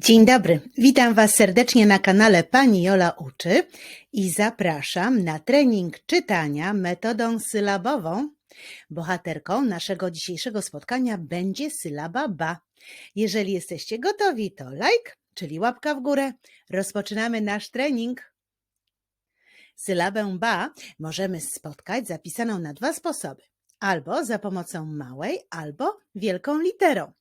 Dzień dobry, witam Was serdecznie na kanale Pani Jola Uczy i zapraszam na trening czytania metodą sylabową. Bohaterką naszego dzisiejszego spotkania będzie sylaba ba. Jeżeli jesteście gotowi, to like, czyli łapka w górę. Rozpoczynamy nasz trening. Sylabę ba możemy spotkać zapisaną na dwa sposoby. Albo za pomocą małej, albo wielką literą.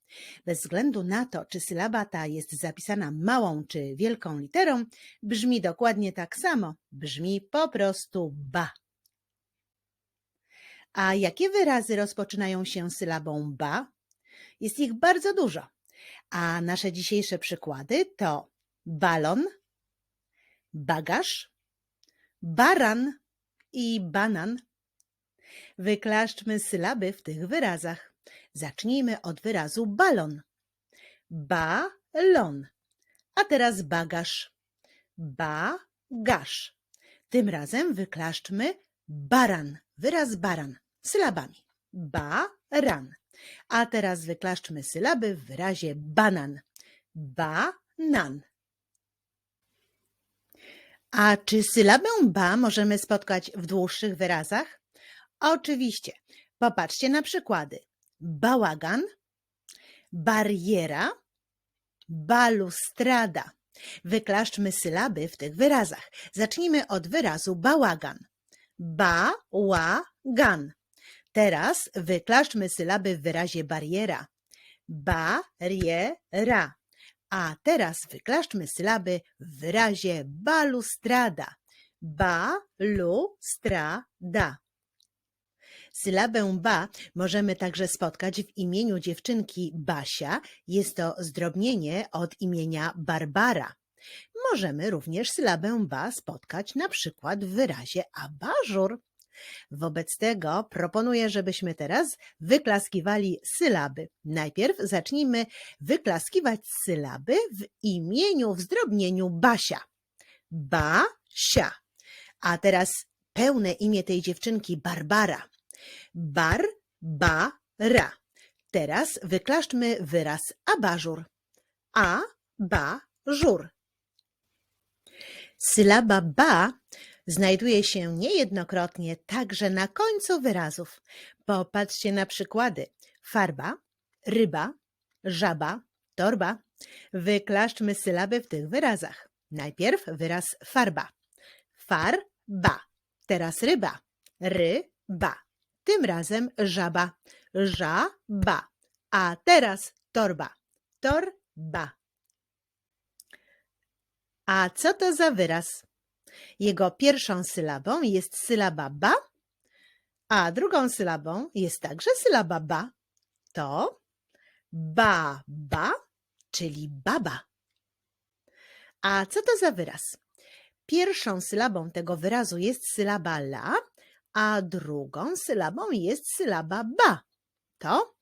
Bez względu na to, czy sylaba ta jest zapisana małą czy wielką literą, brzmi dokładnie tak samo. Brzmi po prostu ba. A jakie wyrazy rozpoczynają się sylabą ba? Jest ich bardzo dużo. A nasze dzisiejsze przykłady to balon, bagaż, baran i banan. Wyklaszczmy sylaby w tych wyrazach. Zacznijmy od wyrazu balon. Balon. A teraz bagaż. Bagaż. Tym razem wyklaszczmy baran. Wyraz baran. Sylabami. Baran. A teraz wyklaszczmy sylaby w wyrazie banan. Banan. A czy sylabę ba możemy spotkać w dłuższych wyrazach? Oczywiście. Popatrzcie na przykłady. Bałagan, bariera, balustrada. Wyklaszczmy sylaby w tych wyrazach. Zacznijmy od wyrazu bałagan. Ba-ła-gan. Teraz wyklaszczmy sylaby w wyrazie bariera. Bariera. A teraz wyklaszczmy sylaby w wyrazie balustrada. Balustrada. Sylabę ba możemy także spotkać w imieniu dziewczynki Basia. Jest to zdrobnienie od imienia Barbara. Możemy również sylabę ba spotkać na przykład w wyrazie abażur. Wobec tego proponuję, żebyśmy teraz wyklaskiwali sylaby. Najpierw zacznijmy wyklaskiwać sylaby w imieniu, w zdrobnieniu Basia. Basia. A teraz pełne imię tej dziewczynki Barbara. Bar, ba, ra. Teraz wyklaszczmy wyraz abażur. A, ba, żur. Sylaba ba znajduje się niejednokrotnie także na końcu wyrazów. Popatrzcie na przykłady. Farba, ryba, żaba, torba. Wyklaszczmy sylaby w tych wyrazach. Najpierw wyraz farba. Farba. Teraz ryba. Ryba. Tym razem żaba. Żaba. A teraz torba. Torba. A co to za wyraz? Jego pierwszą sylabą jest sylaba ba, a drugą sylabą jest także sylaba ba. To baba, czyli baba. A co to za wyraz? Pierwszą sylabą tego wyrazu jest sylaba la, a drugą sylabą jest sylaba ba. To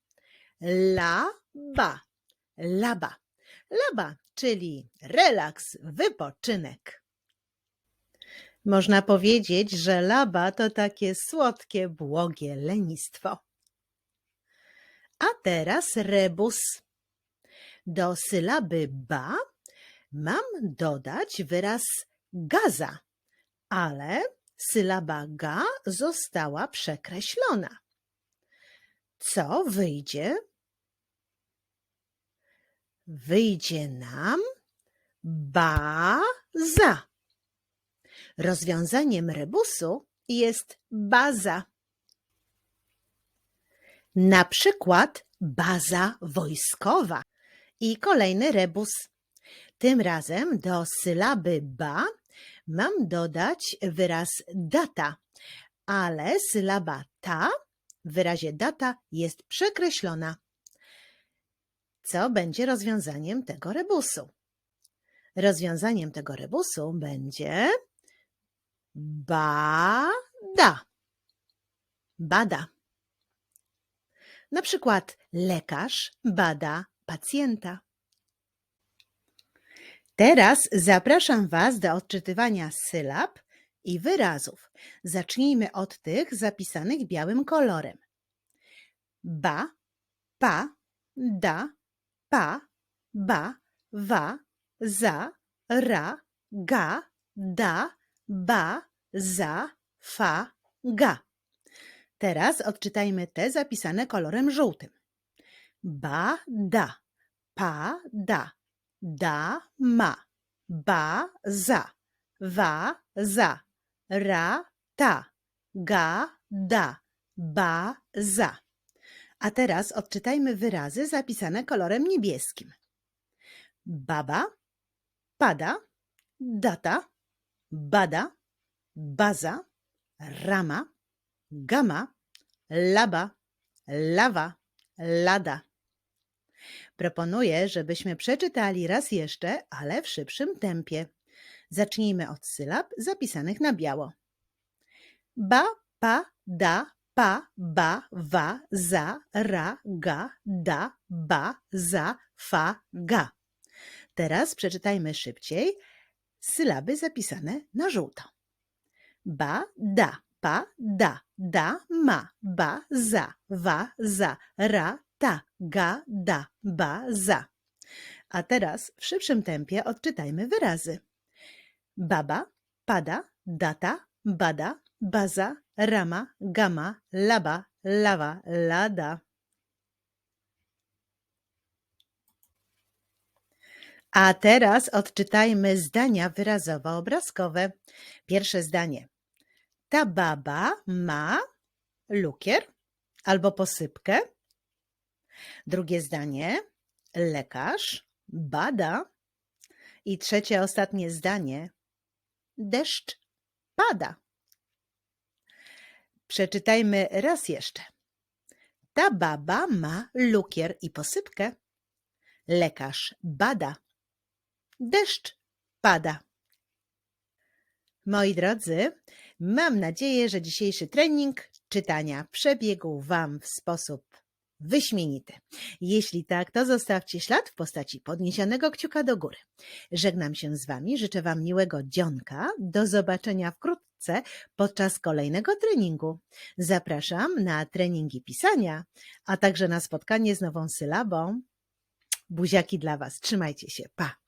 la ba, laba. Laba, czyli relaks, wypoczynek. Można powiedzieć, że laba to takie słodkie, błogie lenistwo. A teraz rebus. Do sylaby ba mam dodać wyraz gaza, ale sylaba ga została przekreślona. Co wyjdzie? Wyjdzie nam baza. Rozwiązaniem rebusu jest baza. Na przykład baza wojskowa. I kolejny rebus. Tym razem do sylaby ba mam dodać wyraz data, ale sylaba ta w wyrazie data jest przekreślona. Co będzie rozwiązaniem tego rebusu? Rozwiązaniem tego rebusu będzie bada. Bada. Na przykład lekarz bada pacjenta. Teraz zapraszam Was do odczytywania sylab i wyrazów. Zacznijmy od tych zapisanych białym kolorem. Ba, pa, da, pa, ba, wa, za, ra, ga, da, ba, za, fa, ga. Teraz odczytajmy te zapisane kolorem żółtym. Ba, da, pa, da, da, ma, ba, za, wa, za, ra, ta, ga, da, ba, za. A teraz odczytajmy wyrazy zapisane kolorem niebieskim. Baba, pada, data, bada, baza, rama, gama, laba, lawa, lada. Proponuję, żebyśmy przeczytali raz jeszcze, ale w szybszym tempie. Zacznijmy od sylab zapisanych na biało. Ba, pa, da, pa, ba, wa, za, ra, ga, da, ba, za, fa, ga. Teraz przeczytajmy szybciej sylaby zapisane na żółto. Ba, da, pa, da, da, ma, ba, za, wa, za, ra, ta, ga, da, ba, za. A teraz w szybszym tempie odczytajmy wyrazy. Baba, pada, data, bada, baza, rama, gama, laba, lawa, lada. A teraz odczytajmy zdania wyrazowo-obrazkowe. Pierwsze zdanie. Ta baba ma lukier albo posypkę. Drugie zdanie. Lekarz bada. I trzecie, ostatnie zdanie. Deszcz pada. Przeczytajmy raz jeszcze. Ta baba ma lukier i posypkę. Lekarz bada. Deszcz pada. Moi drodzy, mam nadzieję, że dzisiejszy trening czytania przebiegł Wam w sposób wyśmienity. Jeśli tak, to zostawcie ślad w postaci podniesionego kciuka do góry. Żegnam się z Wami, życzę Wam miłego dzionka. Do zobaczenia wkrótce podczas kolejnego treningu. Zapraszam na treningi pisania, a także na spotkanie z nową sylabą. Buziaki dla Was. Trzymajcie się. Pa!